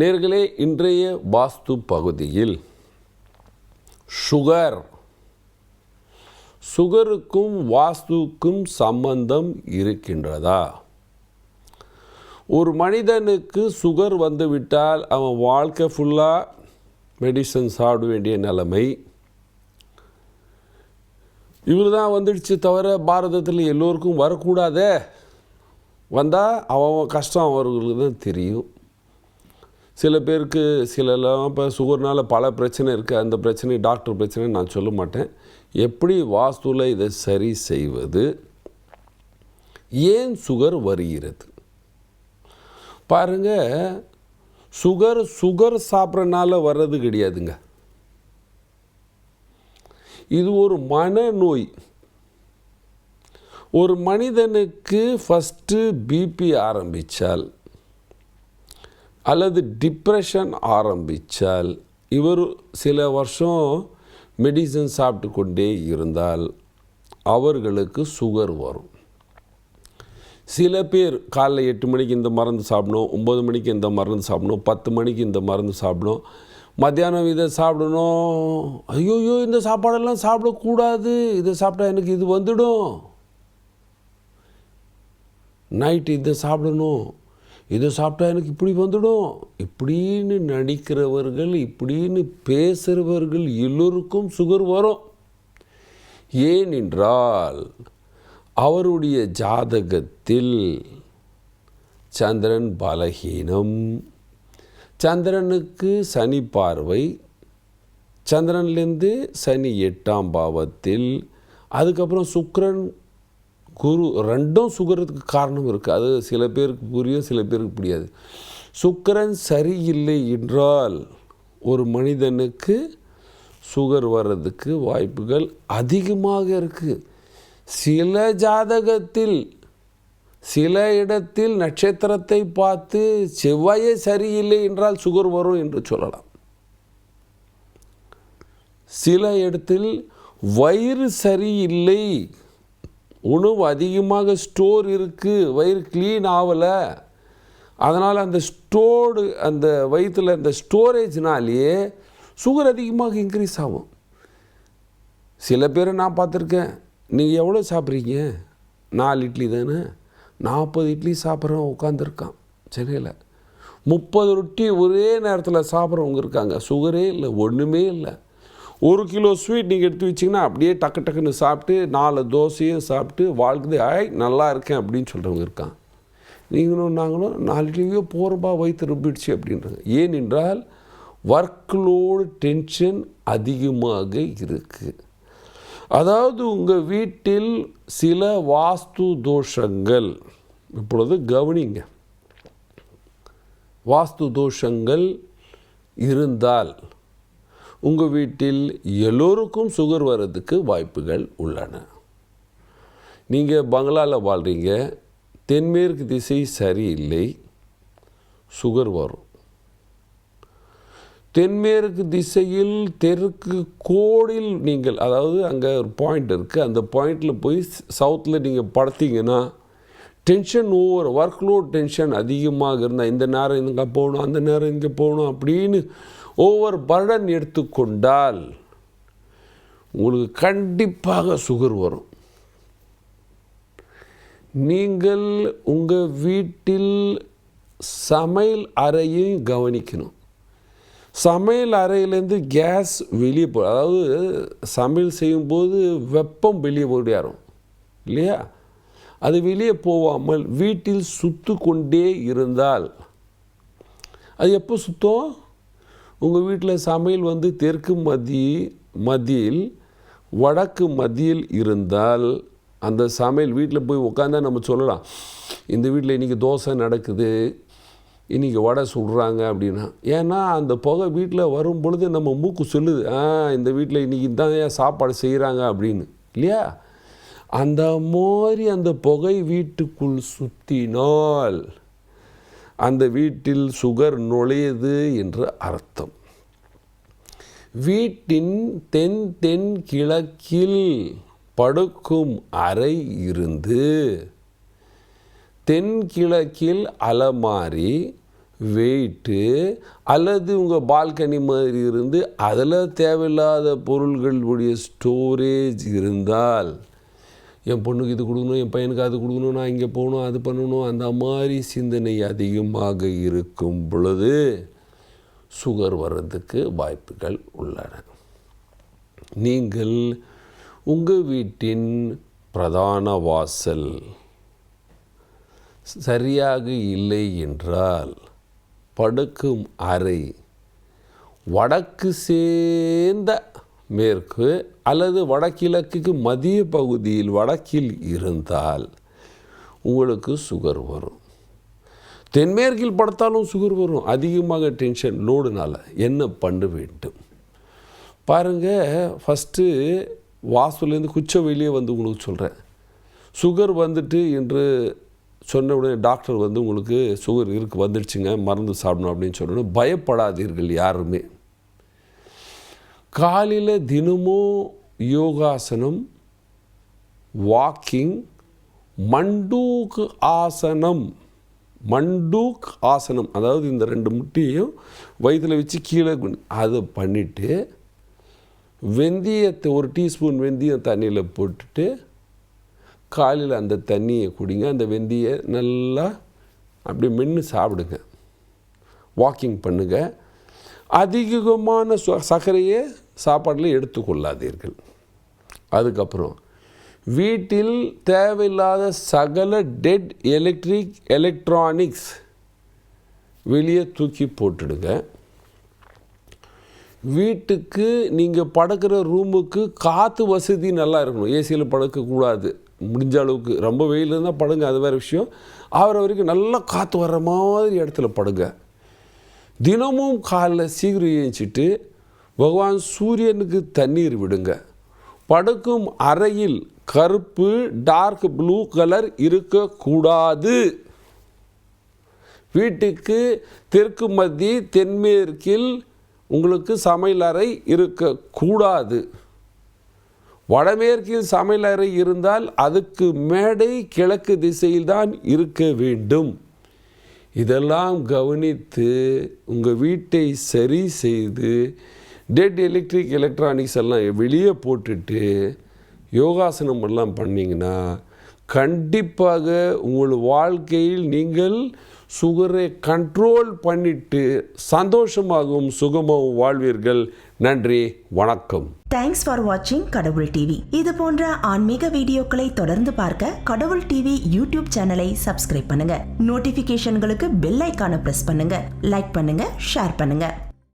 நேர்களே இன்றைய வாஸ்து பகுதியில் சுகர். சுகருக்கும் வாஸ்துவுக்கும் சம்பந்தம் இருக்கின்றதா? ஒரு மனிதனுக்கு சுகர் வந்துவிட்டால் அவன் வாழ்க்கை ஃபுல்லாக மெடிசன் சாப்பிட வேண்டிய நிலைமை. இவர் தான் வந்துடுச்சு தவிர பாரதத்தில் எல்லோருக்கும் வரக்கூடாதே. வந்தால் அவன் கஷ்டம் அவர்களுக்கு தான் தெரியும். சில பேருக்கு சிலலாம் இப்போ சுகர்னால் பல பிரச்சனை இருக்குது அந்த பிரச்சனை டாக்டர் பிரச்சனை நான் சொல்ல மாட்டேன். எப்படி வாஸ்துவில் இதை சரி செய்வது? ஏன் சுகர் வருகிறது? பாருங்க சுகர் சுகர் சாப்பிட்றனால வர்றது கிடையாதுங்க. இது ஒரு மனநோய். ஒரு மனிதனுக்கு ஃபஸ்ட்டு பிபி ஆரம்பித்தால் அல்லது டிப்ரெஷன் ஆரம்பித்தால் இவர் சில வருஷம் மெடிசன் சாப்பிட்டு கொண்டே இருந்தால் அவர்களுக்கு சுகர் வரும். சில பேர் காலைல எட்டு மணிக்கு இந்த மருந்து சாப்பிடணும் ஒம்பது மணிக்கு இந்த மருந்து சாப்பிடணும் பத்து மணிக்கு இந்த மருந்து சாப்பிடணும் மத்தியானம் இதை சாப்பிடணும். ஐயோயோ இந்த சாப்பாடெல்லாம் சாப்பிடக்கூடாது. இதை சாப்பிட்டா எனக்கு இது வந்துடும். நைட்டு இதை சாப்பிடணும். இதை சாப்பிட்டா எனக்கு இப்படி வந்துடும். இப்படின்னு நடிக்கிறவர்கள் இப்படின்னு பேசுகிறவர்கள் எல்லோருக்கும் சுகர் வரும். ஏனென்றால் அவருடைய ஜாதகத்தில் சந்திரன் பலகீனம். சந்திரனுக்கு சனி பார்வை. சந்திரன்லேருந்து சனி எட்டாம் பாவத்தில். அதுக்கப்புறம் சுக்ரன் குரு ரெண்டும் சுகரத்துக்கு காரணம் இருக்குது அது சில பேருக்கு புரியும் சில பேருக்கு புரியாது. சுக்கிரன் சரியில்லை என்றால் ஒரு மனிதனுக்கு சுகர் வர்றதுக்கு வாய்ப்புகள் அதிகமாக இருக்குது சில ஜாதகத்தில் சில இடத்தில் நட்சத்திரத்தை பார்த்து செவ்வாயே சரியில்லை என்றால் சுகர் வரும் என்று சொல்லலாம். சில இடத்தில் வயிறு சரியில்லை உணவு அதிகமாக ஸ்டோர் இருக்குது வயிறு க்ளீன் ஆகலை அதனால் அந்த ஸ்டோர்டு அந்த வயிற்றில் அந்த ஸ்டோரேஜ்னாலேயே சுகர் அதிகமாக இன்க்ரீஸ் ஆகும். சில பேரை நான் பார்த்துருக்கேன். நீங்கள் எவ்வளோ சாப்பிட்றீங்க? நாலு இட்லி தானே? நாற்பது இட்லி சாப்பிட்றவன் உட்காந்துருக்கான் சென்னையில் முப்பது ரொட்டி ஒரே நேரத்தில் சாப்பிட்றவங்க இருக்காங்க. சுகரே இல்லை ஒன்றுமே இல்லை. ஒரு கிலோ ஸ்வீட் நீங்கள் எடுத்து வச்சிங்கன்னா அப்படியே டக்கு டக்குன்னு சாப்பிட்டு நாலு தோசையும் சாப்பிட்டு வாழ்க்கை ஆய் நல்லா இருக்கேன் அப்படின்னு சொல்கிறவங்க இருக்கான் நீங்களும் நாங்களும் நாலு இட்லியோ போகிறப்பா வயிற்று ரொம்பிடுச்சு அப்படின்றாங்க. ஏனென்றால் ஒர்க்லோடு டென்ஷன் அதிகமாக இருக்குது அதாவது உங்கள் வீட்டில் சில வாஸ்து தோஷங்கள் இப்பொழுது கவனிங்க. வாஸ்து தோஷங்கள் இருந்தால் உங்கள் வீட்டில் எல்லோருக்கும் சுகர் வர்றதுக்கு வாய்ப்புகள் உள்ளன. நீங்கள் பங்களாவில் வாழ்கிறீங்க தென்மேற்கு திசை சரியில்லை சுகர் வரும். தென்மேற்கு திசையில் தெற்கு கோடில் நீங்கள் அதாவது அங்கே ஒரு பாயிண்ட் இருக்குது அந்த பாயிண்டில் போய் சவுத்தில் நீங்கள் படுத்தீங்கன்னா tension over work load tension அதிகமாக இருந்தால் இந்த நேரம் இங்கே போகணும் அந்த நேரம் இங்கே போகணும் அப்படின்னு ஓவர் பர்டன் எடுத்துக்கொண்டால் உங்களுக்கு கண்டிப்பாக சுகர் வரும். நீங்கள் உங்கள் வீட்டில் சமையல் அறையும் கவனிக்கணும். சமையல் அறையிலேருந்து கேஸ் வெளியே போ அதாவது சமையல் செய்யும்போது வெப்பம் வெளியே ஓடியாரும் இல்லையா? அது வெளியே போகாமல் வீட்டில் சுத்து கொண்டே இருந்தால். அது எப்போ சுத்தம்? உங்கள் வீட்டில் சமையல் வந்து தெற்கு மதி மத்தியில் வடக்கு மத்தியில் இருந்தால் அந்த சமையல் வீட்டில் போய் உட்காந்தா நம்ம சொல்லலாம் இந்த வீட்டில் இன்றைக்கி தோசை நடக்குது இன்றைக்கி வடை சுடுறாங்க அப்படின்னா. ஏன்னா அந்த புகை வீட்டில் வரும் பொழுது நம்ம மூக்கு சொல்லுது ஆ இந்த வீட்டில் இன்றைக்கி தான் சாப்பாடு செய்கிறாங்க அப்படின்னு. இல்லையா? அந்த மாதிரி அந்த புகை வீட்டுக்குள் சுத்தினால் அந்த வீட்டில் சுகர் நுழையுது என்று அர்த்தம். வீட்டின் தென் தென் கிழக்கில் படுக்கும் அறை இருந்து தென்கிழக்கில் அலமாரி வெயிட்டு அல்லது உங்கள் பால்கனி மாதிரி இருந்து அதில் தேவையில்லாத பொருள்களுடைய ஸ்டோரேஜ் இருந்தால் என் பொண்ணுக்கு இது கொடுக்கணும் என் பையனுக்கு அது கொடுக்கணும் நான் இங்கே போகணும் அது பண்ணணும் அந்த மாதிரி சிந்தனை அதிகமாக இருக்கும் பொழுது சுகர் வர்றதுக்கு வாய்ப்புகள் உள்ளன. நீங்கள் உங்கள் வீட்டின் பிரதான வாசல் சரியாக இல்லை என்றால் படுக்கும் அறை வடக்கு சேர்ந்த மேற்கு அல்லது வடகிழக்குக்கு மதிய பகுதியில் வடக்கில் இருந்தால் உங்களுக்கு சுகர் வரும். தென்மேற்கில் படுத்தாலும் சுகர் வரும். அதிகமாக டென்ஷன் லோடுனால் என்ன பண்ண வேண்டும்? பாருங்கள் ஃபஸ்ட்டு வாசல்லேருந்து குச்ச வெளியே வந்து உங்களுக்கு சொல்கிறேன் சுகர் வந்துட்டு என்று சொன்ன உடனே டாக்டர் வந்து உங்களுக்கு சுகர் இருக்கு வந்துடுச்சுங்க மருந்து சாப்பிடணும் அப்படின்னு சொன்ன பயப்படாதீர்கள் யாருமே. காலையில் தினமும் யோகாசனம் வாக்கிங் மண்டூக் ஆசனம் மண்டூக் ஆசனம் அதாவது இந்த ரெண்டு முட்டியையும் வயிற்றில் வச்சு கீழே அதை பண்ணிவிட்டு வெந்தயத்தை ஒரு டீஸ்பூன் வெந்தயம் தண்ணியில் போட்டுட்டு காலையில் அந்த தண்ணியை குடிங்க. அந்த வெந்தய நல்லா அப்படியே மென்று சாப்பிடுங்க. வாக்கிங் பண்ணுங்கள் அதிகமான சு- சர்க்கரையை சாப்பாட்டில் எடுத்துக்கொள்ளாதீர்கள். அதுக்கப்புறம் வீட்டில் தேவையில்லாத சகல டெட் எலக்ட்ரிக் எலக்ட்ரானிக்ஸ் வெளியே தூக்கி போட்டுடுங்க. வீட்டுக்கு நீங்கள் படுக்கிற ரூமுக்கு காற்று வசதி நல்லா இருக்கணும். ஏசியில் படுக்கக்கூடாது. முடிஞ்ச அளவுக்கு. ரொம்ப வெயில் இருந்தால் படுங்க அது வேறு விஷயம். அவரை வரைக்கும் நல்லா காற்று வர்ற மாதிரி இடத்துல படுங்க. தினமும் காலைல சீக்கிரம் ஏஞ்சிட்டு பகவான் சூரியனுக்கு தண்ணீர் விடுங்க. படுக்கும் அறையில் கருப்பு டார்க் ப்ளூ கலர் இருக்கக்கூடாது. வீட்டுக்கு தெற்கு மத்தி தென்மேற்கில் உங்களுக்கு சமையலறை இருக்கக்கூடாது. வடமேற்கில் சமையலறை இருந்தால் அதுக்கு மேடை கிழக்கு திசையில்தான் இருக்க வேண்டும். இதெல்லாம் கவனித்து உங்கள் வீட்டை சரி செய்து டெட் எலக்ட்ரிக் எலக்ட்ரானிக்ஸ் எல்லாம் வெளியே போட்டுட்டு யோகாசனம் எல்லாம் பண்ணிங்கன்னா கண்டிப்பாக உங்கள் வாழ்க்கையில் நீங்கள் சுகரை கண்ட்ரோல் பண்ணிட்டு சந்தோஷமாகவும் சுகமாகவும் வாழ்வீர்கள். நன்றி வணக்கம். தேங்க்ஸ் ஃபார் வாட்சிங் கடவுள் டிவி இது போன்ற ஆன்மீக வீடியோக்களை தொடர்ந்து பார்க்க கடவுள் டிவி யூடியூப் சேனலை சப்ஸ்கிரைப் பண்ணுங்க. நோட்டிபிகேஷன்களுக்கு பெல் ஐக்கான பிரஸ் பண்ணுங்க. லைக் பண்ணுங்க ஷேர் பண்ணுங்க.